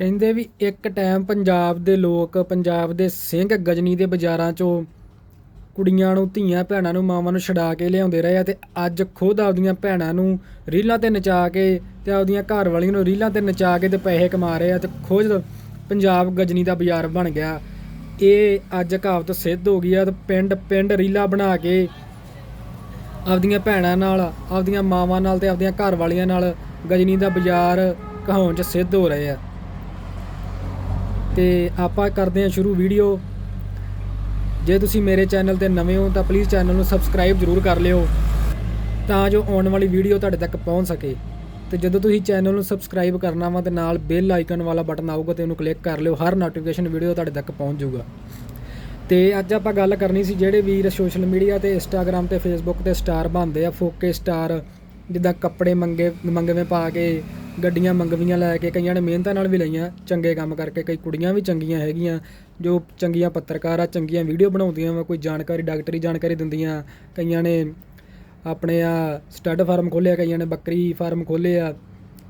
ਕਹਿੰਦੇ ਵੀ ਇੱਕ ਟਾਈਮ ਪੰਜਾਬ ਦੇ ਲੋਕ, ਪੰਜਾਬ ਦੇ ਸਿੰਘ ਗਜਨੀ ਦੇ ਬਾਜ਼ਾਰਾਂ 'ਚੋਂ ਕੁੜੀਆਂ ਨੂੰ, ਧੀਆਂ ਭੈਣਾਂ ਨੂੰ, ਮਾਵਾਂ ਨੂੰ ਛਡਾ ਕੇ ਲਿਆਉਂਦੇ ਰਹੇ ਆ ਤੇ ਅੱਜ ਖੁਦ ਆਪਦੀਆਂ ਭੈਣਾਂ ਨੂੰ ਰੀਲਾਂ ਤੇ ਨਚਾ ਕੇ ਤੇ ਆਪਦੀਆਂ ਘਰ ਵਾਲੀਆਂ ਨੂੰ ਰੀਲਾਂ ਤੇ ਨਚਾ ਕੇ ਤੇ ਪੈਸੇ ਕਮਾ ਰਹੇ ਆ ਤੇ ਖੁਦ ਪੰਜਾਬ ਗਜਨੀ ਦਾ ਬਾਜ਼ਾਰ ਬਣ ਗਿਆ। ਇਹ ਅੱਜ ਕਹਾਵਤ ਸਿੱਧ ਹੋ ਗਈ ਆ ਤੇ ਪਿੰਡ ਪਿੰਡ ਰੀਲਾਂ ਬਣਾ ਕੇ ਆਪਦੀਆਂ ਭੈਣਾਂ ਨਾਲ, ਆਪਦੀਆਂ ਮਾਵਾਂ ਨਾਲ ਤੇ ਆਪਦੀਆਂ ਘਰ ਵਾਲੀਆਂ ਨਾਲ ਗਜਨੀ ਦਾ ਬਾਜ਼ਾਰ ਕਹਾਉਣ 'ਚ ਸਿੱਧ ਹੋ ਰਹੇ ਆ। ਤੇ ਆਪਾਂ ਕਰਦੇ ਹਾਂ ਸ਼ੁਰੂ ਵੀਡੀਓ। ਜੇ ਤੁਸੀਂ ਮੇਰੇ ਚੈਨਲ ਤੇ ਨਵੇਂ ਹੋ, ਤਾਂ ਪਲੀਜ਼ ਚੈਨਲ ਨੂੰ ਸਬਸਕ੍ਰਾਈਬ ਜ਼ਰੂਰ ਕਰ ਲਿਓ, ਤਾਂ ਜੋ ਆਉਣ ਵਾਲੀ ਵੀਡੀਓ ਤੁਹਾਡੇ ਤੱਕ ਪਹੁੰਚ ਸਕੇ। ਤੇ ਜਦੋਂ ਤੁਸੀਂ ਚੈਨਲ ਨੂੰ ਸਬਸਕ੍ਰਾਈਬ ਕਰਨਾ ਵਾ, ਤੇ ਨਾਲ ਬੈਲ ਆਈਕਨ ਵਾਲਾ ਬਟਨ ਆਊਗਾ, ਤੇ ਉਹਨੂੰ ਕਲਿੱਕ ਕਰ ਲਿਓ, ਹਰ ਨੋਟੀਫਿਕੇਸ਼ਨ ਵੀਡੀਓ ਤੁਹਾਡੇ ਤੱਕ ਪਹੁੰਚ ਜਾਊਗਾ। ਤੇ ਅੱਜ ਆਪਾਂ ਗੱਲ ਕਰਨੀ ਸੀ, ਜਿਹੜੇ ਵੀਰ ਸੋਸ਼ਲ ਮੀਡੀਆ ਤੇ ਇੰਸਟਾਗ੍ਰam ਤੇ ਫੇਸਬੁੱਕ ਤੇ ਸਟਾਰ ਬਣਦੇ ਆ, ਫੋਕੇ ਸਟਾਰ ਜਿੱਦਾਂ ਕੱਪੜੇ ਮੰਗੇ, ਮੰਗਵੇਂ ਪਾ ਕੇ ਗੱਡੀਆਂ ਮੰਗਵੀਆਂ ਲੈ ਕੇ ਕਈਆਂ ਨੇ ਮਿਹਨਤਾਂ ਨਾਲ ਵੀ ਲਈਆਂ, ਚੰਗੇ ਕੰਮ ਕਰਕੇ, ਕਈ ਕੁੜੀਆਂ ਵੀ ਚੰਗੀਆਂ ਹੈਗੀਆਂ, ਜੋ ਚੰਗੀਆਂ ਪੱਤਰਕਾਰ ਆ, ਚੰਗੀਆਂ ਵੀਡੀਓ ਬਣਾਉਂਦੀਆਂ ਵਾ, ਕੋਈ ਜਾਣਕਾਰੀ, ਡਾਕਟਰੀ ਜਾਣਕਾਰੀ ਦਿੰਦੀਆਂ। ਕਈਆਂ ਨੇ ਆਪਣੇ ਆ ਸਟੱਡ ਫਾਰਮ ਖੋਲ੍ਹਿਆ, ਕਈਆਂ ਨੇ ਬੱਕਰੀ ਫਾਰਮ ਖੋਲ੍ਹੇ ਆ,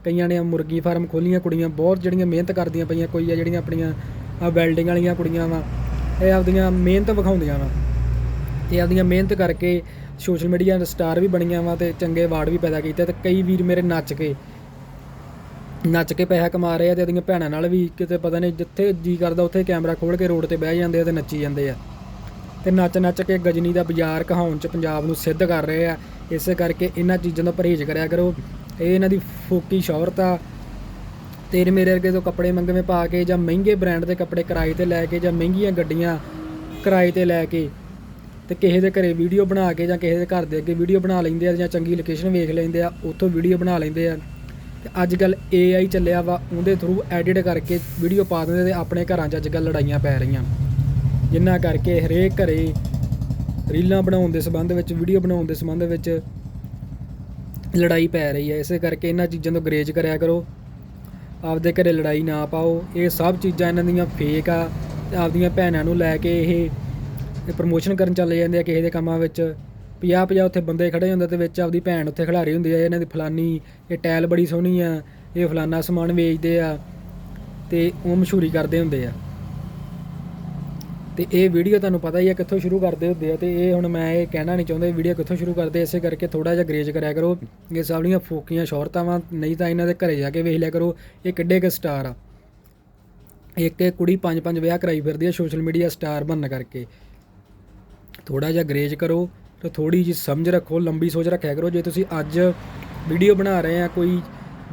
ਕਈਆਂ ਨੇ ਮੁਰਗੀ ਫਾਰਮ ਖੋਲ੍ਹੀਆਂ, ਕੁੜੀਆਂ ਬਹੁਤ ਜਿਹੜੀਆਂ ਮਿਹਨਤ ਕਰਦੀਆਂ ਪਈਆਂ, ਕੋਈ ਆ ਜਿਹੜੀਆਂ ਆਪਣੀਆਂ ਆ ਵੈਲਡਿੰਗ ਵਾਲੀਆਂ ਕੁੜੀਆਂ ਵਾ, ਇਹ ਆਪਦੀਆਂ ਮਿਹਨਤ ਵਿਖਾਉਂਦੀਆਂ ਵਾ। ਤੇ ਆਪਦੀਆਂ ਮਿਹਨਤ ਕਰਕੇ ਸੋਸ਼ਲ ਮੀਡੀਆ ਦੇ ਸਟਾਰ ਵੀ ਬਣੀਆਂ ਵਾ ਤੇ ਚੰਗੇ ਅਵਾਰਡ ਵੀ ਪੈਦਾ ਕੀਤੇ ਤੇ ਕਈ ਵੀਰ ਮੇਰੇ ਨੱਚ ਕੇ ਨੱਚ ਕੇ ਪੈਸਾ ਕਮਾ ਰਹੇ ਆ ਤੇ ਉਹਦੀਆਂ ਭੈਣਾਂ ਨਾਲ ਵੀ ਕਿਤੇ ਪਤਾ ਨਹੀਂ ਜਿੱਥੇ ਜੀ ਕਰਦਾ ਉੱਥੇ ਕੈਮਰਾ ਖੋਲ ਕੇ ਰੋਡ ਤੇ ਬਹਿ ਜਾਂਦੇ ਆ ਤੇ ਨੱਚੀ ਜਾਂਦੇ ਆ। ਤੇ ਨੱਚ ਨੱਚ ਕੇ ਗਜਨੀ ਦਾ ਬਾਜ਼ਾਰ ਕਹਾਉਣ ਚ ਪੰਜਾਬ ਨੂੰ ਸਿੱਧ ਕਰ ਰਹੇ ਆ। ਇਸੇ ਕਰਕੇ ਇਹਨਾਂ ਚੀਜ਼ਾਂ ਦਾ ਪਰਹੇਜ਼ ਕਰਿਆ ਕਰੋ। ਇਹ ਇਹਨਾਂ ਦੀ ਫੋਕੀ ਸ਼ੌਹਰਤ ਆ। ਤੇਰੇ ਮੇਰੇ ਵਰਗੇ ਤੋਂ ਕੱਪੜੇ ਮੰਗਵੇਂ ਪਾ ਕੇ ਜਾਂ ਮਹਿੰਗੇ ਬ੍ਰਾਂਡ ਦੇ ਕੱਪੜੇ ਕਿਰਾਏ ਤੇ ਲੈ ਕੇ ਜਾਂ ਮਹਿੰਗੀਆਂ ਗੱਡੀਆਂ ਕਿਰਾਏ ਤੇ ਲੈ ਕੇ ਤੇ ਕਿਸੇ ਦੇ ਘਰੇ ਵੀਡੀਓ ਬਣਾ ਕੇ ਜਾਂ ਕਿਸੇ ਦੇ ਘਰ ਦੇ ਅੱਗੇ ਵੀਡੀਓ ਬਣਾ ਲੈਂਦੇ ਆ ਜਾਂ ਚੰਗੀ ਲੋਕੇਸ਼ਨ ਵੇਖ ਲੈਂਦੇ ਆ, ਉੱਥੋਂ ਵੀਡੀਓ ਬਣਾ ਲੈਂਦੇ ਆ। ਤੇ ਅੱਜ ਕੱਲ AI ਚੱਲਿਆ ਵਾ, ਉਹਦੇ ਥਰੂ ਐਡਿਟ ਕਰਕੇ ਵੀਡੀਓ ਪਾ ਦਿੰਦੇ ਤੇ ਆਪਣੇ ਘਰਾਂ 'ਚ ਅੱਜ ਕੱਲ ਲੜਾਈਆਂ ਪੈ ਰਹੀਆਂ। ਜਿੰਨਾ ਕਰਕੇ ਹਰੇਕ ਘਰੇ ਰੀਲਾਂ ਬਣਾਉਣ ਦੇ ਸੰਬੰਧ ਵਿੱਚ ਵੀਡੀਓ ਬਣਾਉਣ ਦੇ ਸੰਬੰਧ ਵਿੱਚ ਲੜਾਈ ਪੈ ਰਹੀ ਹੈ। ਇਸੇ ਕਰਕੇ ਇਹਨਾਂ ਚੀਜ਼ਾਂ ਤੋਂ ਗਰੇਜ ਕਰਿਆ ਕਰੋ। ਆਪਦੇ ਘਰੇ ਲੜਾਈ ਨਾ ਪਾਓ। ਇਹ ਸਭ ਚੀਜ਼ਾਂ ਇਹਨਾਂ ਦੀਆਂ ਫੇਕ ਆ। ਤੇ ਆਪਦੀਆਂ ਭੈਣਾਂ ਨੂੰ ਲੈ ਕੇ ਇਹ ਪ੍ਰਮੋਸ਼ਨ ਕਰਨ ਚੱਲੇ ਜਾਂਦੇ ਆ ਕਿਸੇ ਦੇ ਕੰਮਾਂ ਵਿੱਚ। 50 50 ਉੱਥੇ ਬੰਦੇ ਖੜੇ ਹੁੰਦੇ ਤੇ ਵਿੱਚ ਆਪਦੀ ਭੈਣ ਉੱਥੇ ਖਿਡਾਰੀ ਹੁੰਦੀ ਆ, ਇਹਨਾਂ ਦੀ ਫਲਾਨੀ, ਇਹ ਟੈਲ ਬੜੀ ਸੋਹਣੀ ਆ, ਇਹ ਫਲਾਨਾ ਸਮਾਨ ਵੇਚਦੇ ਆ ਤੇ ਉਹ ਮਸ਼ਹੂਰੀ ਕਰਦੇ ਹੁੰਦੇ ਆ। ਤੇ ਇਹ ਵੀਡੀਓ ਤੁਹਾਨੂੰ ਪਤਾ ਹੀ ਆ ਕਿੱਥੋਂ ਸ਼ੁਰੂ ਕਰਦੇ ਹੁੰਦੇ ਆ ਤੇ ਇਹ ਹੁਣ ਮੈਂ ਇਹ ਕਹਿਣਾ ਨਹੀਂ ਚਾਹੁੰਦਾ ਵੀਡੀਓ ਕਿੱਥੋਂ ਸ਼ੁਰੂ ਕਰਦੇ ਇਸੇ ਕਰਕੇ ਥੋੜਾ ਜਿਹਾ ਗਰੇਜ ਕਰਿਆ ਕਰੋ। ਇਹ ਸਭ ਦੀਆਂ ਫੋਕੀਆਂ ਸ਼ੌਹਰਤਾਂ ਨਹੀਂ ਤਾਂ ਇਹਨਾਂ ਦੇ ਘਰੇ ਜਾ ਕੇ ਵੇਖ ਲਿਆ ਕਰੋ, ਇਹ ਕਿੱਡੇ ਕੁ ਸਟਾਰ ਆ। ਇੱਕ ਇੱਕ ਕੁੜੀ ਪੰਜ ਪੰਜ ਵਿਆਹ ਕਰਾਈ ਫਿਰਦੀ ਆ ਸੋਸ਼ਲ ਮੀਡੀਆ ਸਟਾਰ ਬਣਨ ਕਰਕੇ। ਥੋੜਾ ਜਿਹਾ ਗਰੇਜ ਕਰੋ ਤੇ ਥੋੜੀ ਜਿਹੀ ਸਮਝ ਰੱਖੋ, ਲੰਬੀ ਸੋਚ ਰੱਖਿਆ ਕਰੋ। ਜੇ ਤੁਸੀਂ ਅੱਜ ਵੀਡੀਓ ਬਣਾ ਰਹੇ ਆ, ਕੋਈ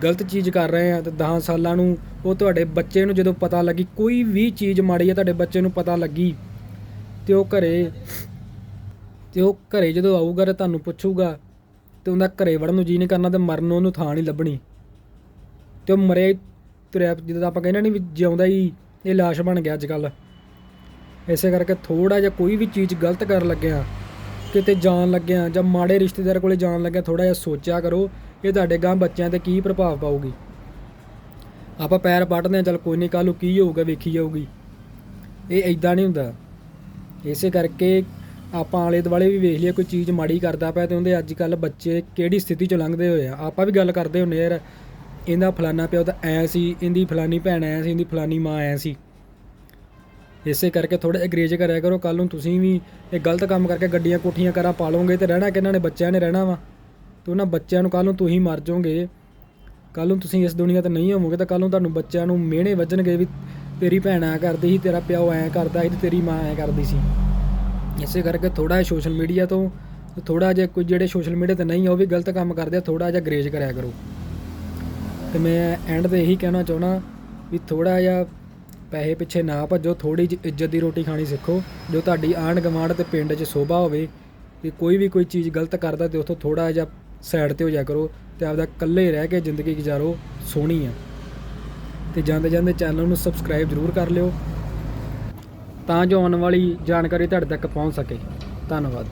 ਗਲਤ ਚੀਜ਼ ਕਰ ਰਹੇ ਆ, ਤਾਂ 10 ਸਾਲਾਂ ਨੂੰ ਉਹ ਤੁਹਾਡੇ ਬੱਚੇ ਨੂੰ ਜਦੋਂ ਪਤਾ ਲੱਗੀ, ਕੋਈ ਵੀ ਚੀਜ਼ ਮਾੜੀ ਆ, ਤੁਹਾਡੇ ਬੱਚੇ ਨੂੰ ਪਤਾ ਲੱਗੀ, ਤੇ ਉਹ ਘਰੇ, ਤੇ ਉਹ ਘਰੇ ਜਦੋਂ ਆਊਗਾ ਤਾਂ ਤੁਹਾਨੂੰ ਪੁੱਛੂਗਾ, ਤੇ ਉਹਦਾ ਘਰੇ ਵੜਨ ਨੂੰ ਜੀ ਨਹੀਂ ਕਰਨਾ, ਤੇ ਮਰਨ ਨੂੰ ਉਹਨੂੰ ਥਾਂ ਨਹੀਂ ਲੱਭਣੀ। ਤੇ ਉਹ ਮਰੇ ਤੁਰਿਆ, ਜਿੱਦਾਂ ਆਪਾਂ ਕਹਿੰਦੇ ਨਹੀਂ ਵੀ ਜਿਉਂਦਾ ਹੀ ਇਹ ਲਾਸ਼ ਬਣ ਗਿਆ ਅੱਜ ਕੱਲ ਇਸੇ ਕਰਕੇ ਥੋੜਾ ਜਿਹਾ ਕੋਈ ਵੀ ਚੀਜ਼ ਗਲਤ ਕਰਨ ਲੱਗਿਆ ਕਿਤੇ ਜਾਣ ਲੱਗਿਆ ਜਾਂ ਮਾੜੇ ਰਿਸ਼ਤੇਦਾਰ ਕੋਲੇ ਜਾਣ ਲੱਗਿਆ ਥੋੜਾ ਜਿਹਾ ਸੋਚਿਆ ਕਰੋ, ਇਹ ਤੁਹਾਡੇ ਗਾਂ ਬੱਚਿਆਂ ਤੇ ਕੀ ਪ੍ਰਭਾਵ ਪਾਊਗੀ। ਆਪਾਂ ਪੈਰ ਪੱਟਦੇ ਆ ਚਲ ਕੋਈ ਨਹੀਂ ਕੱਲ ਨੂੰ ਕੀ ਹੋਊਗਾ, ਵੇਖੀ ਜਾਊਗੀ। ਇਹ ਐਦਾਂ ਨਹੀਂ ਹੁੰਦਾ। ਇਸੇ ਕਰਕੇ ਆਪਾਂ ਆਲੇ ਦੁਆਲੇ ਵੀ ਵੇਖ ਲਿਆ ਕੋਈ ਚੀਜ਼ ਮਾੜੀ ਕਰਦਾ ਪਿਆ ਤੇ ਉਹਦੇ ਅੱਜ ਕੱਲ ਬੱਚੇ ਕਿਹੜੀ ਸਥਿਤੀ 'ਚੋਂ ਲੰਘਦੇ ਹੋਏ ਆ। ਆਪਾਂ ਵੀ ਗੱਲ ਕਰਦੇ ਹੁੰਨੇ ਯਾਰ, ਇਹਦਾ ਫਲਾਨਾ ਪਿਓ ਤਾਂ ਐ ਸੀ, ਇਹਦੀ ਫਲਾਨੀ ਭੈਣ ਐ ਸੀ, ਇਹਦੀ ਫਲਾਨੀ ਮਾਂ ਐ ਸੀ। ਇਸੇ ਕਰਕੇ ਥੋੜਾ ਅਗਰੇਜ਼ ਕਰਿਆ ਕਰੋ ਕੱਲ ਨੂੰ ਤੁਸੀਂ ਵੀ ਇਹ ਗਲਤ ਕੰਮ ਕਰਕੇ ਗੱਡੀਆਂ ਕੋਠੀਆਂ ਕਰਾਂ ਪਾ ਲਓਗੇ ਤੇ ਰਹਿਣਾ ਕਿਹਨਾਂ ਨੇ? ਬੱਚਿਆਂ ਨੇ ਰਹਿਣਾ ਵਾ। ਤੇ ਉਹਨਾਂ ਬੱਚਿਆਂ ਨੂੰ ਕੱਲ ਨੂੰ ਤੁਸੀਂ ਮਰ ਜਾਓਗੇ। ਕੱਲ ਨੂੰ ਤੁਸੀਂ ਇਸ ਦੁਨੀਆ ਤੇ ਨਹੀਂ ਹੋਵੋਗੇ ਤਾਂ ਕੱਲ ਨੂੰ ਤੁਹਾਨੂੰ ਬੱਚਿਆਂ ਨੂੰ ਮਿਹਣੇ ਵੱਜਣਗੇ ਵੀ ਤੇਰੀ ਭੈਣ ਐ ਕਰਦੀ ਸੀ, ਤੇਰਾ ਪਿਓ ਐ ਕਰਦਾ ਸੀ ਤੇ ਤੇਰੀ ਮਾਂ ਐ ਕਰਦੀ ਸੀ। ਇਸੇ ਕਰਕੇ ਥੋੜਾ ਜਿਹਾ ਸੋਸ਼ਲ ਮੀਡੀਆ ਤੋਂ ਥੋੜਾ ਜਿਹਾ ਕੋਈ ਜਿਹੜੇ ਸੋਸ਼ਲ ਮੀਡੀਆ ਤੇ ਨਹੀਂ ਆ, ਉਹ ਵੀ ਗਲਤ ਕੰਮ ਕਰਦੇ ਆ ਥੋੜਾ ਜਿਹਾ ਗਰੇਜ ਕਰਿਆ ਕਰੋ। ਤੇ ਮੈਂ ਐਂਡ ਤੇ ਇਹੀ ਕਹਿਣਾ ਚਾਹਣਾ ਵੀ ਥੋੜਾ ਜਿਹਾ ਪੈਸੇ ਪਿੱਛੇ ਨਾ ਭੱਜੋ ਥੋੜੀ ਜਿਹੀ ਇੱਜ਼ਤ ਦੀ ਰੋਟੀ ਖਾਣੀ ਸਿੱਖੋ। ਜੋ ਤੁਹਾਡੀ ਆਂਢ ਗੁਆਂਢ ਤੇ ਪਿੰਡ 'ਚ ਸੋਭਾ ਹੋਵੇ ਕਿ ਕੋਈ ਵੀ ਕੋਈ ਚੀਜ਼ ਗਲਤ ਕਰਦਾ ਤੇ ਉੱਥੋਂ ਥੋੜਾ ਜਿਹਾ ਸਾਈਡ ਤੇ ਹੋ ਜਾ ਕਰੋ ਤੇ ਆਪਦਾ ਇਕੱਲੇ ਰਹਿ ਕੇ ਜ਼ਿੰਦਗੀ ਗੁਜ਼ਾਰੋ, ਸੋਹਣੀ ਆ। ਤੇ ਜਾਂਦੇ ਜਾਂਦੇ ਚੈਨਲ ਨੂੰ ਸਬਸਕ੍ਰਾਈਬ ਜ਼ਰੂਰ ਕਰ ਲਿਓ, ਤਾਂ ਜੋ ਆਉਣ ਵਾਲੀ ਜਾਣਕਾਰੀ ਤੁਹਾਡੇ ਤੱਕ ਪਹੁੰਚ ਸਕੇ। ਧੰਨਵਾਦ।